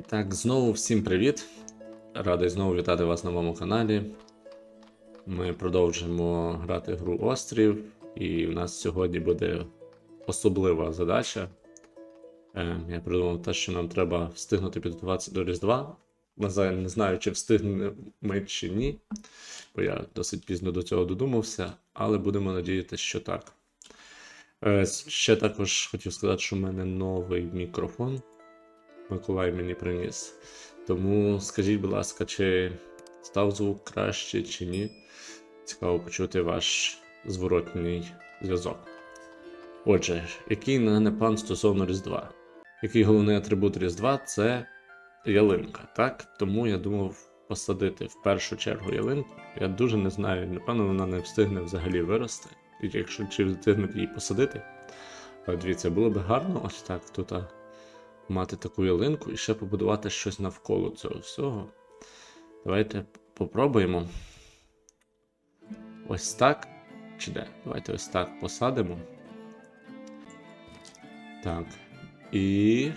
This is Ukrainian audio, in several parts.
І так, знову всім привіт! Радий знову вітати вас на моєму каналі. Ми продовжуємо грати гру Острів, і в нас сьогодні буде особлива задача. Е, я придумав те, що нам треба встигнути підготуватися до Різдва. На не знаю, чи встигнемо ми чи ні, бо я досить пізно до цього додумався, але будемо надіятися, що так. Е, ще також хотів сказати, що в мене новий мікрофон. Миколай мені приніс. Тому скажіть, будь ласка, чи став звук краще, чи ні? Цікаво почути ваш зворотній зв'язок. Отже, який мене план стосовно Різдва? Який головний атрибут Різдва це ялинка, так? Тому я думав посадити в першу чергу ялинку. Я дуже не знаю, напевно, вона не встигне взагалі вирости. І якщо чи встигнуть її посадити, дивіться, було б гарно ось так тут мати таку ялинку і ще побудувати щось навколо цього всього. Давайте попробуємо. Ось так. Чи де? Давайте ось так посадимо. Так. І.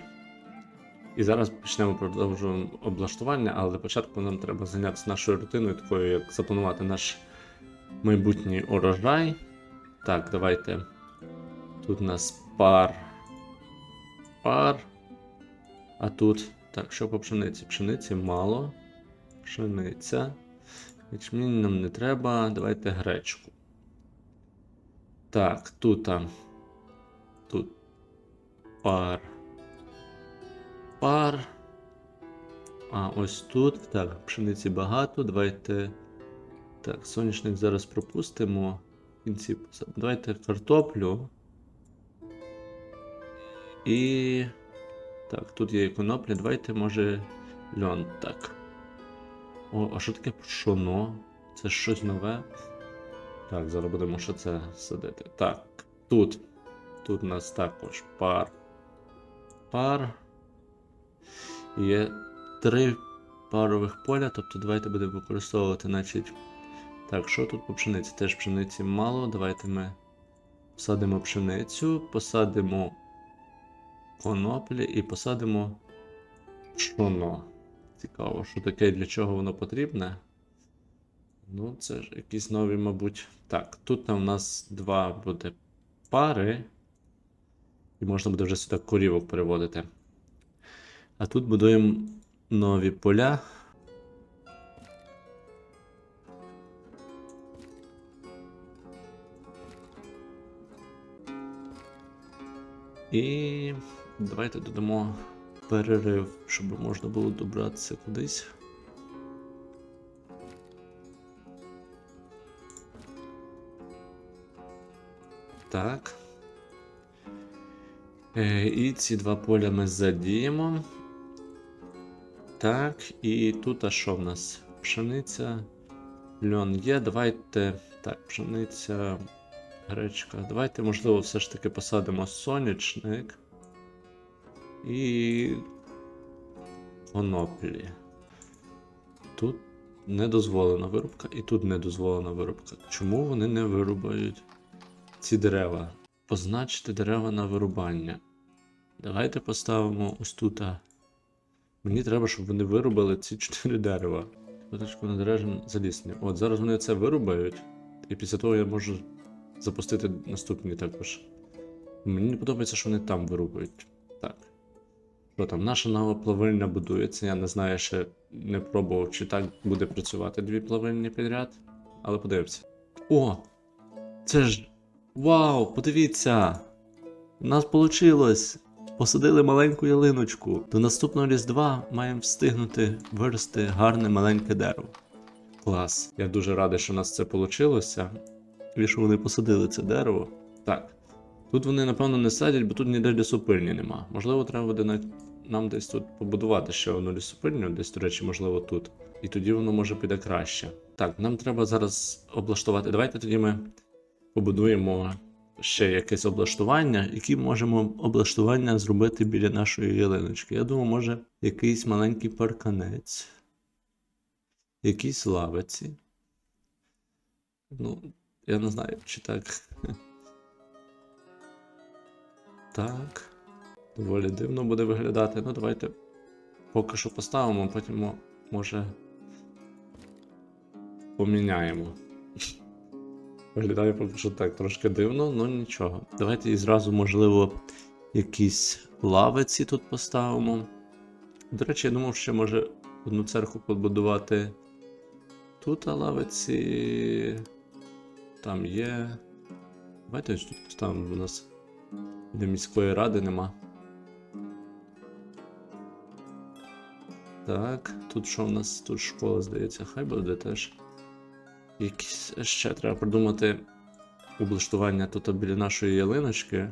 І зараз почнемо продовжуємо облаштування, але початку нам треба зайнятися нашою рутиною, такою, як запланувати наш майбутній урожай. Так, давайте. Тут у нас пар. Пар. А тут. Так, що по пшениці? Пшениці мало. Пшениця. Ячмінь нам не треба. Давайте гречку. Так, тут. Тут пар. Пар. А, ось тут. Так, пшениці багато. Давайте. Так, соняшник зараз пропустимо. Давайте картоплю. І. Так, тут є конопля. Давайте, може, льон. Так. О, а що таке пшоно? Це щось нове. Так, зараз будемо що це садити. Так, тут. Тут у нас також пар. Пар. Є три парових поля, тобто давайте будемо використовувати, значить. Так, що тут по пшениці? Теж пшениці мало. Давайте ми посадимо пшеницю, посадимо коноплі і посадимо пшоно. Цікаво, що таке і для чого воно потрібне. Ну, це ж якісь нові, мабуть. Так, тут у нас два буде пари. І можна буде вже сюди корівок переводити. А тут будуємо нові поля. І давайте додамо перерив, щоб можна було добратися кудись. Так. Е, І ці два поля ми задіємо. Так, і тут а що в нас? Пшениця. Льон є. Давайте. Так, пшениця, гречка. Давайте, можливо, все ж таки посадимо сонячник. І. Коноплі. Тут не дозволена вирубка, і тут не дозволена вирубка. Чому вони не вирубають ці дерева? Позначити дерева на вирубання. Давайте поставимо ось тут. Мені треба, щоб вони вирубали ці чотири дерева. Поточку надережен залісні. От зараз вони це вирубають, і після того я можу запустити наступні також. Мені подобається, що вони там вирубають. Так. Що там, наша нова плавильня будується. Я не знаю, ще не пробував, чи так буде працювати дві плавильні підряд. Але подивимося. О! Це ж. Вау! Подивіться! У нас вийшло! Посадили маленьку ялиночку. До наступного Різдва маємо встигнути вирости гарне маленьке дерево. Клас. Я дуже радий, що у нас це вийшло. І що вони посадили це дерево. Так. Тут вони, напевно, не садять, бо тут ніде лісопильні нема. Можливо, треба буде на... нам десь тут побудувати ще одну лісопильню, десь, до речі, можливо, тут. І тоді воно може піде краще. Так, нам треба зараз облаштувати. Давайте тоді ми побудуємо ще якесь облаштування, які можемо облаштування зробити біля нашої ялиночки. Я думаю, може якийсь маленький парканець, якісь лавиці. Ну, я не знаю, чи так. Так. Доволі дивно буде виглядати. Ну, давайте Поки що поставимо, потім може поміняємо. Виглядає поки що так трошки дивно, але нічого. Давайте і зразу, можливо, якісь лавиці тут поставимо. До речі, я думав, що може одну церкву побудувати тут, а лавиці там є. Давайте ось тут поставимо, бо у нас для міської ради нема. Так, тут що в нас? Тут школа, здається, хай буде теж. Якісь ще треба придумати облаштування тут біля нашої ялиночки.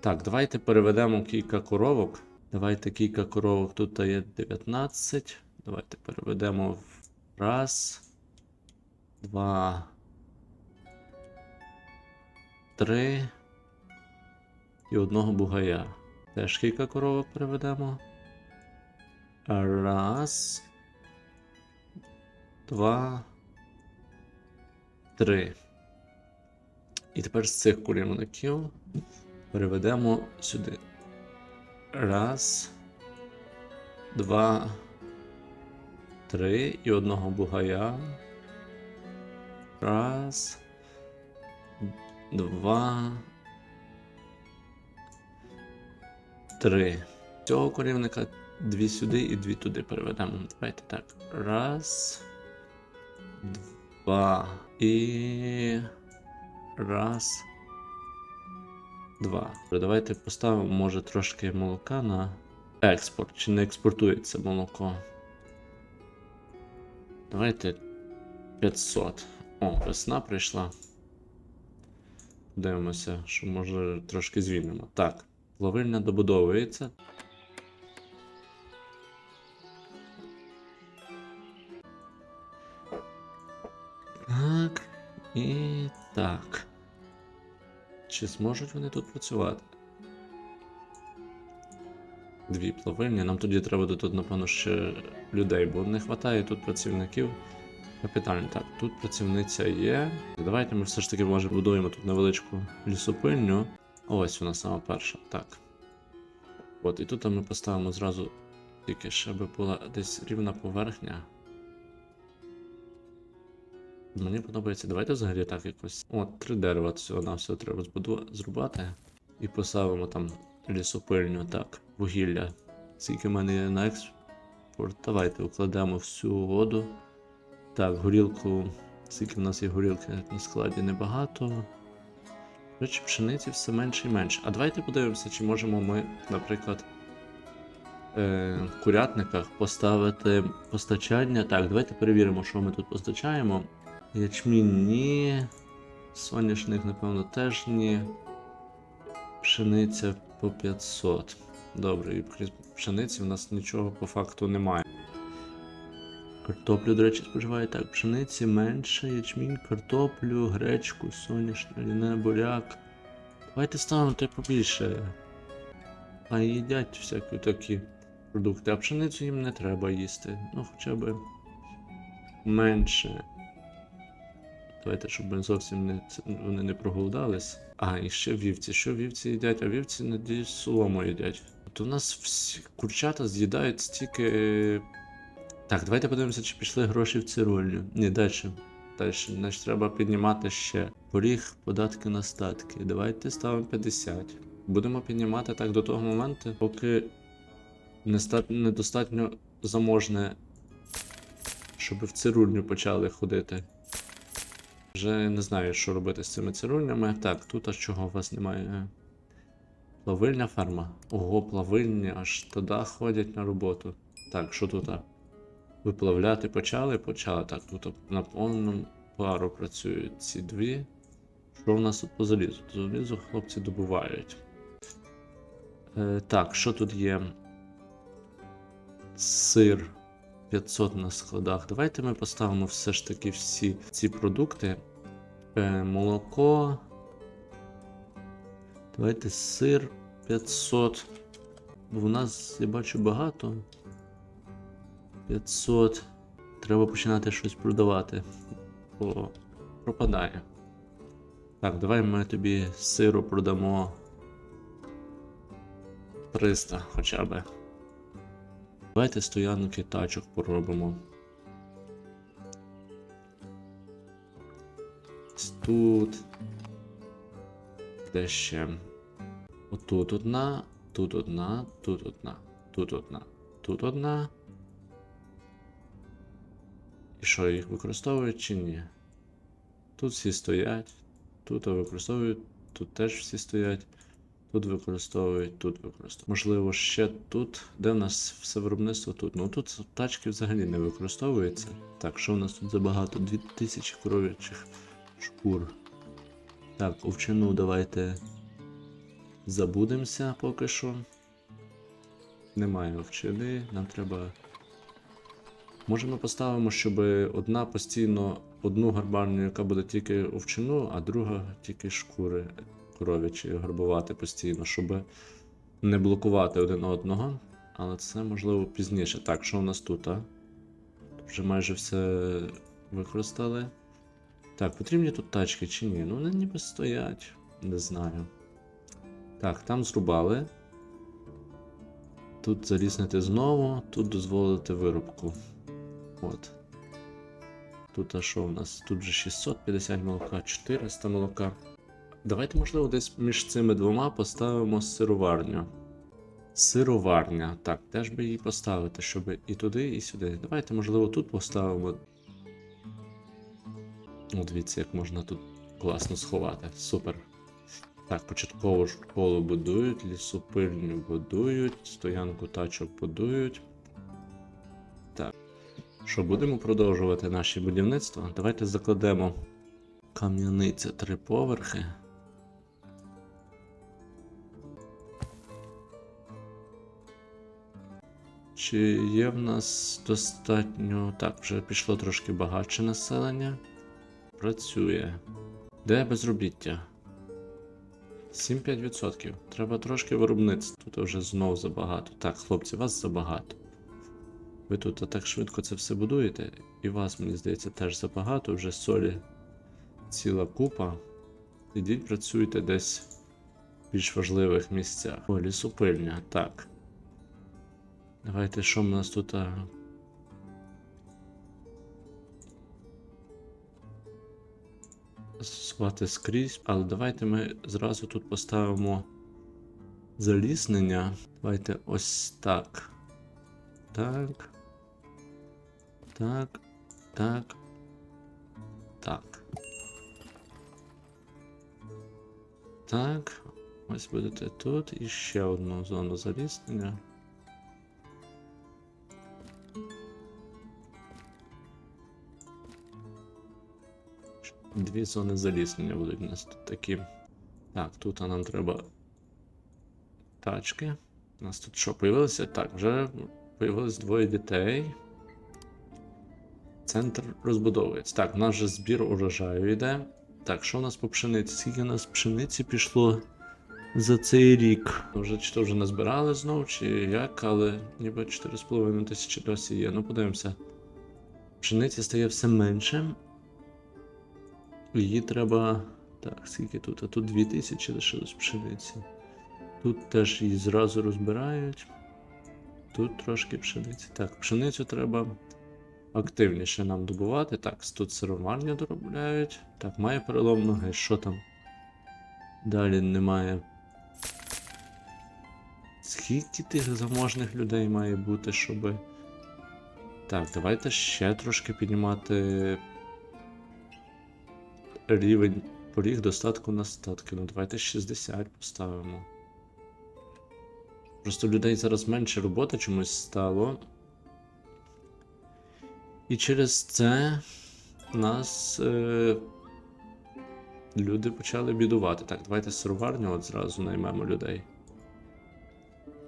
Так, давайте переведемо кілька коровок. Давайте кілька коровок. Тут є 19. Давайте переведемо в раз, два, три. І одного бугая. Теж кілька коровок переведемо. Раз. Два. Три. І тепер з цих курівників переведемо сюди. Раз. Два. Три. І одного бугая. Раз. Два. Три. Цього корівника дві сюди і дві туди переведемо. Давайте так. Раз. Два. І. Раз. Два. Давайте поставимо, може, трошки молока на експорт. Чи не експортується молоко? Давайте 500. О, весна прийшла. Подивимося, що може трошки звільнимо. Так, плавильня добудовується. Так. І так. Чи зможуть вони тут працювати? Дві плавильні. Нам тоді треба буде тут, напевно, ще людей, бо не вистачає тут працівників. Капітально, так, тут працівниця є. Давайте ми все ж таки може будуємо тут невеличку лісопильню. Ось вона сама перша. Так. От, і тут ми поставимо зразу тільки, щоб була десь рівна поверхня. Мені подобається. Давайте взагалі так якось. От, три дерева всього на все треба зрубати. І поставимо там лісопильню, так, вугілля. Скільки в мене є на експорт. Давайте укладемо всю воду. Так, горілку. Скільки в нас є горілки на складі небагато. Речі, пшениці все менше і менше. А давайте подивимося, чи можемо ми, наприклад, е, в курятниках поставити постачання. Так, давайте перевіримо, що ми тут постачаємо. Ячмінь ні. Соняшник, напевно, теж ні. Пшениця по 500. Добре, і крім пшениці в нас нічого по факту немає. Картоплю, до речі, споживає так. Пшениці менше, ячмінь, картоплю, гречку, соняшник, ліне, буряк. Давайте ставимо те побільше. А їдять всякі такі продукти. А пшеницю їм не треба їсти. Ну, хоча б менше. Давайте, щоб зовсім не, вони не проголодались. А, і ще вівці. Що вівці їдять? А вівці, надіюсь, солому їдять. От у нас всі курчата з'їдають стільки. Так, давайте подивимося, чи пішли гроші в цирульню. Ні, далі. Далі. Значить, треба піднімати ще поріг, податки на статки. Давайте ставимо 50. Будемо піднімати так до того моменту, поки неста- недостатньо заможне, щоб в цирульню почали ходити. Вже не знаю, що робити з цими цирульнями. Так, тут аж чого у вас немає. Плавильня ферма. Ого, плавильні, аж туди ходять на роботу. Так, що тут? Виплавляти почали? Почали. Так, тут на повному пару працюють ці дві. Що в нас тут по залізу? По залізу хлопці добувають. Е, так, що тут є? Сир 500 на складах. Давайте ми поставимо все ж таки всі ці продукти. Е, молоко. Давайте сир 500. Бо в нас, я бачу, багато. 500. Треба починати щось продавати. Бо пропадає. Так, давай ми тобі сиру продамо 300 хоча б. Давайте стоянки тачок поробимо. Тут. Де ще? Отут одна, тут одна, тут одна, тут одна, тут одна. І що, їх використовують чи ні? Тут всі стоять, тут використовують, тут теж всі стоять, тут використовують, тут використовують. Можливо, ще тут, де в нас все виробництво тут. Ну тут тачки взагалі не використовуються. Так, що в нас тут забагато? 2000 коров'ячих шкур. Так, овчину давайте забудемося поки що. Немає овчини, нам треба. Може ми поставимо, щоб одна постійно одну гарбарню, яка буде тільки овчину, а друга тільки шкури коров'ячі гарбувати постійно, щоб не блокувати один одного. Але це можливо пізніше. Так, що у нас тут? а? Вже майже все використали. Так, потрібні тут тачки чи ні? Ну, вони ніби стоять, не знаю. Так, там зрубали. Тут заліснити знову, тут дозволити вирубку. От. Тут а що в нас? Тут же 650 молока, 400 молока. Давайте, можливо, десь між цими двома поставимо сироварню. Сироварня. Так, теж би її поставити, щоб і туди, і сюди. Давайте, можливо, тут поставимо. О, дивіться, як можна тут класно сховати. Супер. Так, початкову школу будують, лісопильню будують, стоянку тачок будують. Що, будемо продовжувати наші будівництва? Давайте закладемо кам'яниця три поверхи. Чи є в нас достатньо. Так, вже пішло трошки багатше населення. Працює. Де безробіття? 7-5%. Треба трошки виробництва. Тут вже знов забагато. Так, хлопці, вас забагато. Ви тут так швидко це все будуєте, і вас, мені здається, теж забагато, вже солі ціла купа. Ідіть працюйте десь в більш важливих місцях. О, лісопильня, так. Давайте, що в нас тут. а, скрізь, але давайте ми зразу тут поставимо заліснення. Давайте ось так. Так. Так. Так. Так. Так. Ось будете тут і ще одну зону заліснення. Дві зони заліснення будуть у нас тут такі. Так, тут нам треба тачки. У нас тут що, появилося? Так, вже появилось двоє дітей. Центр розбудовується. Так, у нас вже збір урожаю йде. Так, що у нас по пшениці? Скільки у нас пшениці пішло за цей рік? Вже чи то вже назбирали знову, чи як, але ніби 4,5 тисячі досі є. Ну, подивимося. Пшениці стає все менше. Її треба. Так, скільки тут? А тут 2000 лишилось пшениці. Тут теж її зразу розбирають. Тут трошки пшениці. Так, пшеницю треба активніше нам добувати. Так, тут сироварню доробляють. Так, має перелом ноги. Що там? Далі немає. Скільки тих заможних людей має бути, щоб. Так, давайте ще трошки піднімати рівень поріг достатку на статки. Ну, давайте 60 поставимо. Просто людей зараз менше роботи чомусь стало. І через це нас е, люди почали бідувати. Так, давайте сироварню от зразу наймемо людей.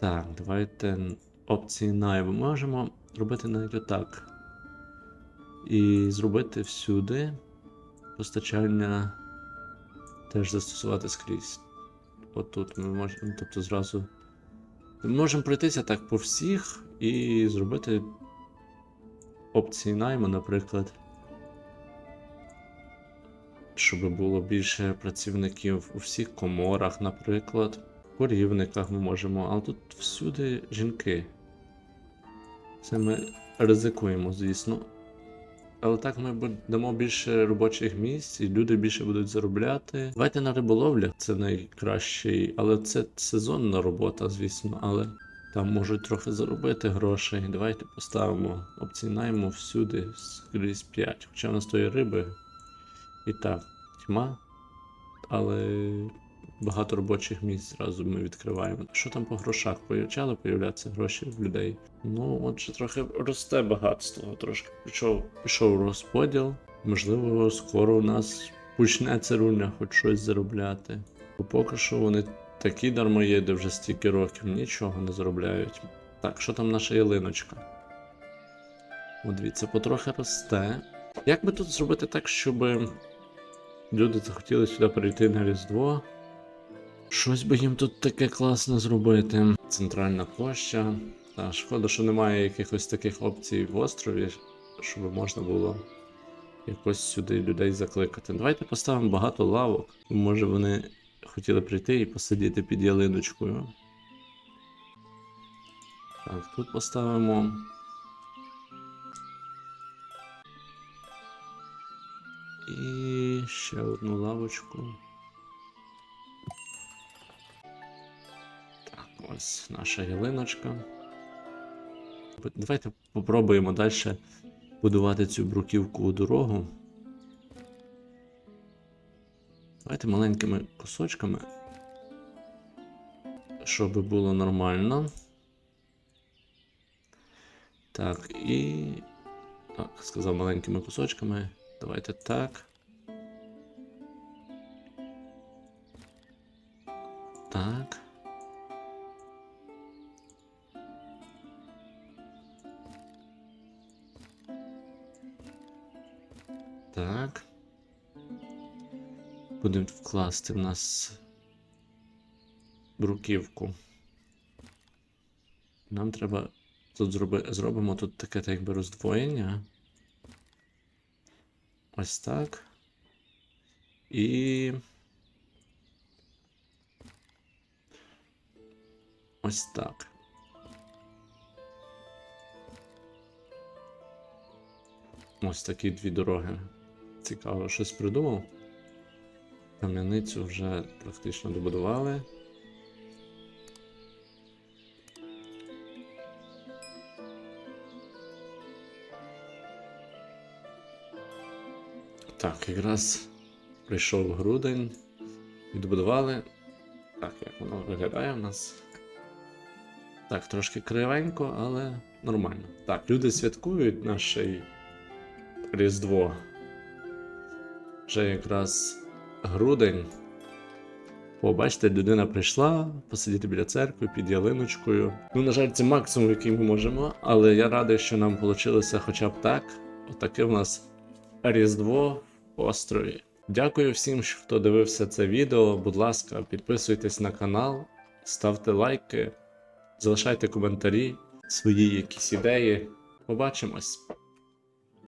Так, давайте опції найму. Можемо робити навіть отак. І зробити всюди постачання теж застосувати скрізь. От тут ми можемо, тобто зразу. Ми можемо пройтися так по всіх і зробити опції найму, наприклад. Щоб було більше працівників у всіх коморах, наприклад. В корівниках ми можемо, але тут всюди жінки. Це ми ризикуємо, звісно. Але так ми дамо більше робочих місць, і люди більше будуть заробляти. Давайте на риболовлях це найкращий, але це сезонна робота, звісно, але там можуть трохи заробити грошей. Давайте поставимо, обцінаємо всюди скрізь 5. Хоча в нас тої риби і так, тьма. Але багато робочих місць зразу ми відкриваємо. Що там по грошах? Почали появлятися гроші в людей? Ну, отже, трохи росте багатство, трошки пішов, пішов розподіл. Можливо, скоро у нас почнеться руля хоч щось заробляти. Бо поки що вони такі дармоєди вже стільки років нічого не заробляють. Так, що там наша ялиночка? От дивіться, потрохи росте. Як би тут зробити так, щоб люди захотіли сюди перейти на Різдво? Щось би їм тут таке класне зробити. Центральна площа. Та шкода, що немає якихось таких опцій в острові, щоб можна було якось сюди людей закликати. Давайте поставимо багато лавок. Може вони хотіли прийти і посидіти під ялиночкою. Так, тут поставимо. І ще одну лавочку. Так, ось наша ялиночка. Давайте попробуємо далі будувати цю бруківку у дорогу. Давайте маленькими кусочками, щоб було нормально. Так, і. Так, сказав маленькими кусочками. Давайте так. Так. Так. Будемо вкласти в нас бруківку. Нам треба тут зроби, зробимо тут таке так якби роздвоєння. Ось так. І. Ось так. Ось такі дві дороги. Цікаво, щось придумав. Кам'яницю вже практично добудували. Так, якраз прийшов грудень, відбудували. Так, як воно виглядає в нас. Так, трошки кривенько, але нормально. Так, люди святкують наше Різдво. Вже якраз грудень. Побачите, людина прийшла посидіти біля церкви під ялиночкою. Ну, на жаль, це максимум, який ми можемо, але я радий, що нам вийшло хоча б так. Отаке в нас Різдво в острові. Дякую всім, хто дивився це відео. Будь ласка, підписуйтесь на канал, ставте лайки, залишайте коментарі, свої якісь ідеї. Побачимось!